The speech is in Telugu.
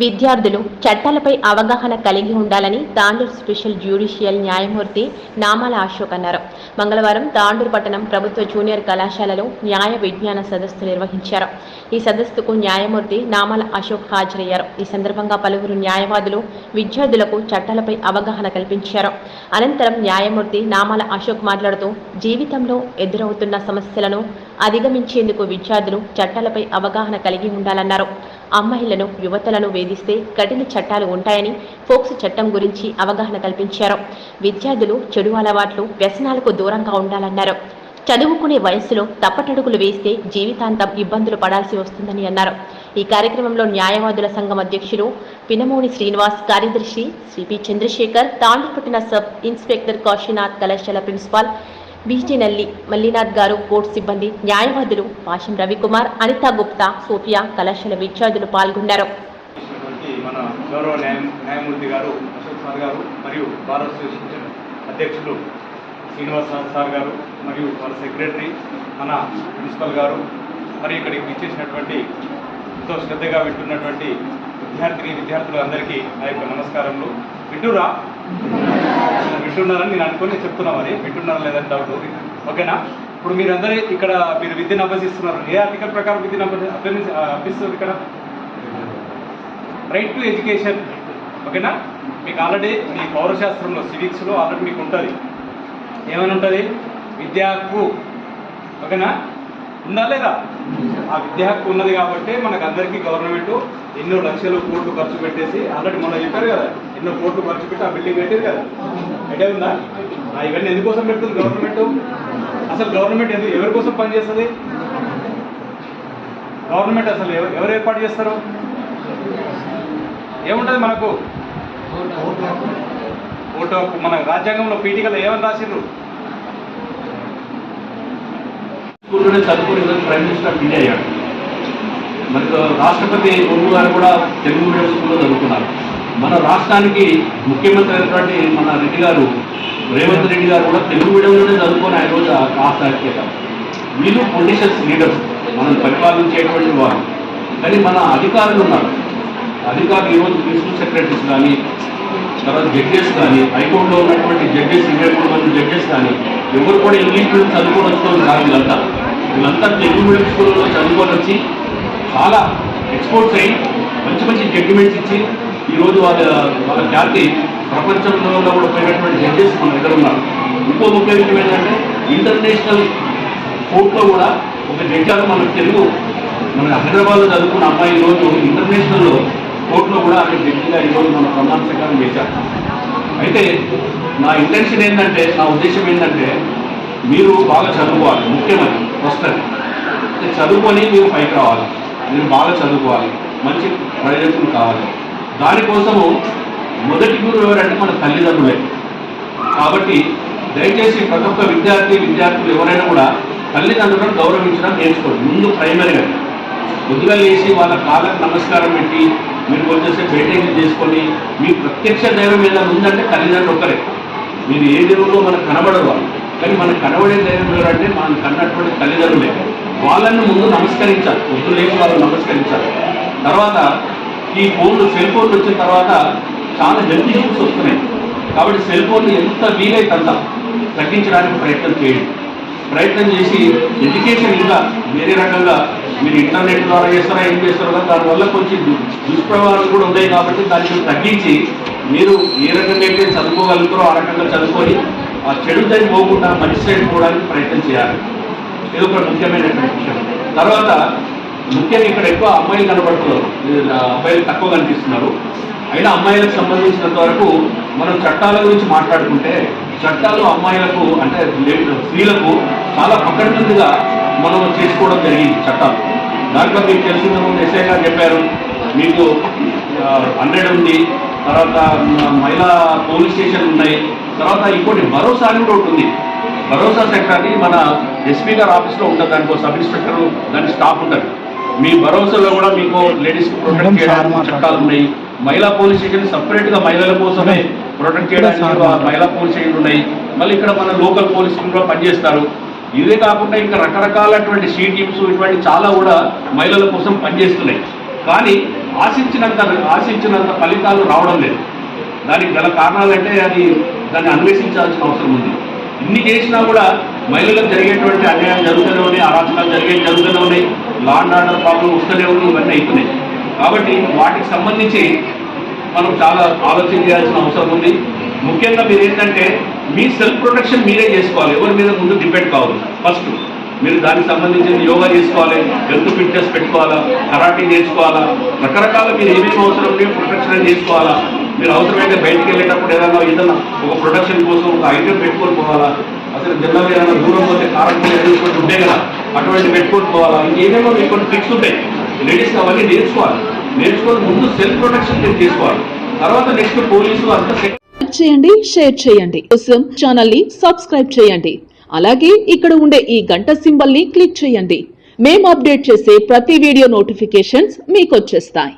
విద్యార్థులు చట్టాలపై అవగాహన కలిగి ఉండాలని తాండూరు స్పెషల్ జ్యుడిషియల్ న్యాయమూర్తి నామాల అశోక్ అన్నారు. మంగళవారం తాండూరు పట్టణం ప్రభుత్వ జూనియర్ కళాశాలలో న్యాయ విజ్ఞాన సదస్సు నిర్వహించారు. ఈ సదస్సుకు న్యాయమూర్తి నామాల అశోక్ హాజరయ్యారు. ఈ సందర్భంగా పలువురు న్యాయవాదులు విద్యార్థులకు చట్టాలపై అవగాహన కల్పించారు. అనంతరం న్యాయమూర్తి నామాల అశోక్ మాట్లాడుతూ జీవితంలో ఎదురవుతున్న సమస్యలను అధిగమించేందుకు విద్యార్థులు చట్టాలపై అవగాహన కలిగి ఉండాలన్నారు. అమ్మాయిలను యువతలను వేధిస్తే కఠిన చట్టాలు ఉంటాయని ఫోక్స్ చట్టం గురించి అవగాహన కల్పించారు. విద్యార్థులు చెడు అలవాట్లు వ్యసనాలకు దూరంగా ఉండాలన్నారు. చదువుకునే వయస్సులో తప్పటడుగులు వేస్తే జీవితాంతం ఇబ్బందులు పడాల్సి వస్తుందని అన్నారు. ఈ కార్యక్రమంలో న్యాయవాదుల సంఘం అధ్యక్షులు పినమూని శ్రీనివాస్ కార్యదర్శి శ్రీ చంద్రశేఖర్ తాండూపట్టిన సబ్ ఇన్స్పెక్టర్ కాశీనాథ్ కళాశాల ప్రిన్సిపాల్ బీజీ నల్లి మల్లినాథ్ గారు కోర్టు సిబ్బంది న్యాయవాదులు పాషం రవికుమార్ అనితా గుప్తా సోఫియా కళాశాల విద్యార్థులు పాల్గొన్నారు. మన గౌరవ న్యాయ న్యాయమూర్తి గారు అశోక్ సార్ గారు మరియు బార్ అసోసియేషన్ అధ్యక్షులు శ్రీనివాస్ సార్ గారు మరియు వాళ్ళ సెక్రటరీ మన ప్రిన్సిపల్ గారు మరి ఇక్కడికి విచ్చేసినటువంటి ఎంతో శ్రద్ధగా వింటున్నటువంటి విద్యార్థిని విద్యార్థులు అందరికీ నా యొక్క నమస్కారములు. వింటురా వింటున్నారని నేను అనుకుని చెప్తున్నా మరి. వింటున్నారా లేదని డౌట్ ఓకేనా? ఇప్పుడు మీరందరూ ఇక్కడ మీరు విద్యను అభ్యసిస్తున్నారు. ఏ ఆర్టికల్ ప్రకారం విద్యను అభ్యసి- అభ్యసిస్తారు ఇక్కడ? రైట్ టు ఎడ్యుకేషన్ ఓకేనా? మీకు ఆల్రెడీ మీ పౌరశాస్త్రంలో సివిక్స్లో ఆల్రెడీ మీకు ఉంటుంది. ఏమైనా ఉంటుంది? విద్యకు ఓకేనా? ఉందా లేదా? ఆ విద్యా హక్కు ఉన్నది కాబట్టి మనకు అందరికీ గవర్నమెంట్ ఎన్నో లక్షలు కోట్లు ఖర్చు పెట్టేసి ఆల్రెడీ మొన్న చెప్పారు కదా ఎన్నో కోట్లు ఖర్చు పెట్టి ఆ బిల్డింగ్ పెట్టేది కదా. ఐడియా ఉందా? ఆ ఇవన్నీ ఎందుకోసం పెడుతుంది గవర్నమెంట్ అసలు గవర్నమెంట్ ఎందుకు ఎవరి కోసం పనిచేస్తుంది గవర్నమెంట్ అసలు ఎవ- ఎవరు ఏర్పాటు చేస్తారు? ఏముంటుంది మనకు? ఓటు హక్కు. మన రాజ్యాంగంలో పీఠికలో ఏమని రాసిండ్రు? స్కూల్లోనే చదువుకుని ప్రైమ్ మినిస్టర్ ఆఫ్ ఇండియా అయ్యాడు. మనకు రాష్ట్రపతి బొమ్మ గారు కూడా తెలుగు మీడియం స్కూల్లో చదువుకున్నారు. మన రాష్ట్రానికి ముఖ్యమంత్రి అయినటువంటి మన రెడ్డి గారు రేవంత్ రెడ్డి గారు కూడా తెలుగు మీడియంలోనే చదువుకొని ఆయన రోజు రాష్ట్ర అధ్యక్ష వీళ్ళు పొలిటిషియన్స్ లీడర్స్ మనం పరిపాలించేటువంటి వారు. కానీ మన అధికారులు ఉన్నారు. అధికారులు ఈరోజు ప్రిన్సిపల్ సెక్రటరీస్ కానీ తర్వాత జడ్జెస్ కానీ హైకోర్టులో ఉన్నటువంటి జడ్జెస్ ఇరవై మూడు మంది జడ్జెస్ కానీ ఎవరు కూడా ఇంగ్లీష్ మీడియం చదువుకొని వస్తుంది కాదు వీళ్ళంతా వీళ్ళంతా తెలుగు మీడియం స్కూల్లో చదువుకొని వచ్చి చాలా ఎక్స్పోర్ట్స్ అయ్యి మంచి మంచి జడ్జిమెంట్స్ ఇచ్చి ఈరోజు వాళ్ళ వాళ్ళ జాతి ప్రపంచంలో కూడా పోయినటువంటి జడ్జెస్ మన దగ్గర ఉన్నారు. ఇంకో ముఖ్య విషయం ఏంటంటే ఇంటర్నేషనల్ కోర్టులో కూడా ఒక జడ్జాలు మన తెలుగు మన హైదరాబాద్లో చదువుకున్న అమ్మాయి ఈరోజు ఇంటర్నేషనల్లో కోర్టులో కూడా ఆమె జడ్జిగా ఈరోజు మన ప్రమాణ స్వీకారం చేశారు అయితే నా ఇంటెన్షన్ ఏంటంటే నా ఉద్దేశం ఏంటంటే మీరు బాగా చదువుకోవాలి ముఖ్యమని ఫస్ట్ అంటే చదువుకొని మీరు పైకి రావాలి. మీరు బాగా చదువుకోవాలి. మంచి ప్రయోజకులు కావాలి. దానికోసము మొదటి గురువు ఎవరంటే మన తల్లిదండ్రులే. కాబట్టి దయచేసి ప్రతి ఒక్క విద్యార్థి విద్యార్థులు ఎవరైనా కూడా తల్లిదండ్రులను గౌరవించడం నేర్చుకోండి. ముందు ప్రైమరీగా పొద్దుగా లేచి వాళ్ళ కాళ్ళకు నమస్కారం పెట్టి మీరు వచ్చేసి బయటకి చేసుకొని మీ ప్రత్యక్ష దైవం ఏదైనా ఉందంటే తల్లిదండ్రులు ఒక్కరే. మీరు ఏ దేవులో మనకు కనబడరు వాళ్ళు. కానీ మనకు కనబడే దైవం అంటే మనం కన్నటువంటి తల్లిదండ్రులే. వాళ్ళని ముందు నమస్కరించాలి. పొద్దు లేని వాళ్ళు నమస్కరించాలి. తర్వాత ఈ ఫోన్లు సెల్ ఫోన్లు వచ్చిన తర్వాత చాలా హెల్త్ ఇష్యూస్ వస్తున్నాయి. కాబట్టి సెల్ ఫోన్లు ఎంత వీలైతే అంత తగ్గించడానికి ప్రయత్నం చేయండి. ప్రయత్నం చేసి ఎడ్యుకేషన్ ఇంకా వేరే రకంగా మీరు ఇంటర్నెట్ ద్వారా చేస్తారా ఏం చేస్తారో దానివల్ల కొంచెం దుష్ప్రభావాలు కూడా ఉన్నాయి కాబట్టి దాన్ని తగ్గించి మీరు ఏ రకంగా అయితే చదువుకోగలుగుతారో ఆ రకంగా చదువుకొని ఆ చెడు సైడ్ పోకుండా మంచి సైడ్ పోవడానికి ప్రయత్నం చేయాలి. ఇది ఒక ముఖ్యమైనటువంటి విషయం. తర్వాత ముఖ్యంగా ఇక్కడ ఎక్కువ అమ్మాయిలు కనబడుతున్నారు. అబ్బాయిలు తక్కువ కనిపిస్తున్నారు. అయినా అమ్మాయిలకు సంబంధించినంత వరకు మనం చట్టాల గురించి మాట్లాడుకుంటే చట్టాలు అమ్మాయిలకు అంటే స్త్రీలకు చాలా పకడ్బందీగా మనం చేసుకోవడం జరిగింది చట్టాలు. దాంట్లో మీకు తెలిసిన ముందు ఎస్ఐ గారు చెప్పారు. మీకు హండ్రెడ్ ఉంది. తర్వాత మహిళా పోలీస్ స్టేషన్ ఉన్నాయి. తర్వాత ఇంకోటి భరోసా అని కూడా ఉంది భరోసా సెక్టర్ అని మన ఎస్పీ గారి ఆఫీస్లో ఉంటుంది దానికి సబ్ ఇన్స్పెక్టర్ దాని స్టాఫ్ ఉంటుంది మీ భరోసాలో కూడా మీకు లేడీస్ ప్రొటెక్ట్ చేయడానికి చట్టాలు ఉన్నాయి. మహిళా పోలీస్ స్టేషన్ సపరేట్గా మహిళల కోసమే ప్రొటెక్ట్ చేయడానికి మహిళా పోలీస్ స్టేషన్ ఉన్నాయి. మళ్ళీ ఇక్కడ మన లోకల్ పోలీసులు కూడా పనిచేస్తారు. ఇదే కాకుండా ఇంకా రకరకాలటువంటి షీ టీమ్స్ ఇటువంటి చాలా కూడా మహిళల కోసం పనిచేస్తున్నాయి. కానీ ఆశించినంత ఆశించినంత ఫలితాలు రావడం లేదు. దానికి గల కారణాలంటే అది దాన్ని అన్వేషించాల్సిన అవసరం ఉంది. ఇన్ని చేసినా కూడా మహిళలకు జరిగేటువంటి అన్యాయం జరుగుతూనే ఉన్నాయి అరాచకాలు జరిగే జరుగుతూనే ఉన్నాయి లా అండ్ ఆర్డర్ ప్రాబ్లం వస్తూనే ఉన్నాయి ఇవన్నీ అవుతున్నాయి కాబట్టి వాటికి సంబంధించి మనం చాలా ఆలోచన చేయాల్సిన అవసరం ఉంది. ముఖ్యంగా మీరు ఏంటంటే మీ సెల్ఫ్ ప్రొటెక్షన్ మీరే చేసుకోవాలి. ఎవరి మీద ముందు డిపెండ్ కావాలి ఫస్ట్ మీరు దానికి సంబంధించిన యోగా చేసుకోవాలి హెల్త్ ఫిట్నెస్ పెట్టుకోవాలా కరాటీ నేర్చుకోవాలా రకరకాల మీరు ఏమేమి అవసరం ప్రొటెక్షన్ చేసుకోవాలా మీరు అవసరమైతే బయటికి వెళ్ళేటప్పుడు ఏదైనా ఏదైనా ఒక ప్రొడక్షన్ కోసం ఒక ఐటెం పెట్టుకొని పోవాలా? అసలు జనరల్గా ఏదైనా దూరం పోతే కారం ఏదైనా ఉంటాయి కదా అటువంటి పెట్టుకొని పోవాలా? ఇంకేమేమో మీకు కొన్ని ట్రిక్స్ ఉంటాయి లేడీస్ అవన్నీ నేర్చుకోవాలి. నేర్చుకొని ముందు సెల్ఫ్ ప్రొటెక్షన్ మీరు చేసుకోవాలి తర్వాత నెక్స్ట్ పోలీసు అంతా చేయండి షేర్ చేయండి. కోసం ఛానల్ని సబ్స్క్రైబ్ చేయండి. అలాగే ఇక్కడ ఉండే ఈ గంట సింబల్ని క్లిక్ చేయండి. మేము అప్డేట్ చేసే ప్రతి వీడియో నోటిఫికేషన్స్ మీకు వచ్చేస్తాయి.